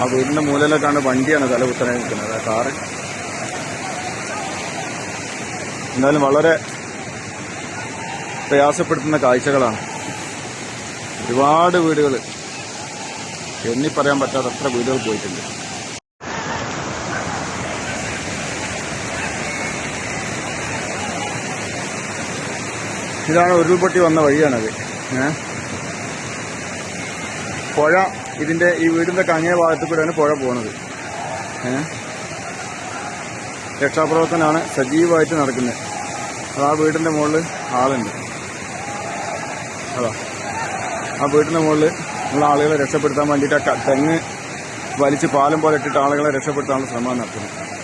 ആ വീടിന്റെ മൂലയിലേക്കാണ് വണ്ടിയാണ് തല കുത്തനെ നിൽക്കുന്നത്. ആ കാറ്. എന്തായാലും വളരെ പ്രയാസപ്പെടുത്തുന്ന കാഴ്ചകളാണ്. ഒരുപാട് വീടുകൾ എണ്ണി പറയാൻ പറ്റാത്ത അത്ര വീടുകൾ പോയിട്ടുണ്ട്. ഇതാണ് ഉരുൾപൊട്ടി വന്ന വഴിയാണത്. ഏ? പുഴ ഇതിന്റെ ഈ വീടിന്റെ കങ്ങേ ഭാഗത്ത് കൂടെയാണ് പുഴ പോകുന്നത്. രക്ഷാപ്രവർത്തനമാണ് സജീവമായിട്ട് നടക്കുന്നത്. ആ വീടിന്റെ മുകളിൽ ആളുണ്ട്. അതാ. ആ വീടിന്റെ മുകളിൽ ഉള്ള ആളുകളെ രക്ഷപ്പെടുത്താൻ വേണ്ടിയിട്ട് തെങ്ങ് വലിച്ച് പാലം പോലെ ഇട്ടിട്ട് ആളുകളെ രക്ഷപ്പെടുത്താനുള്ള ശ്രമം നടത്തുന്നത്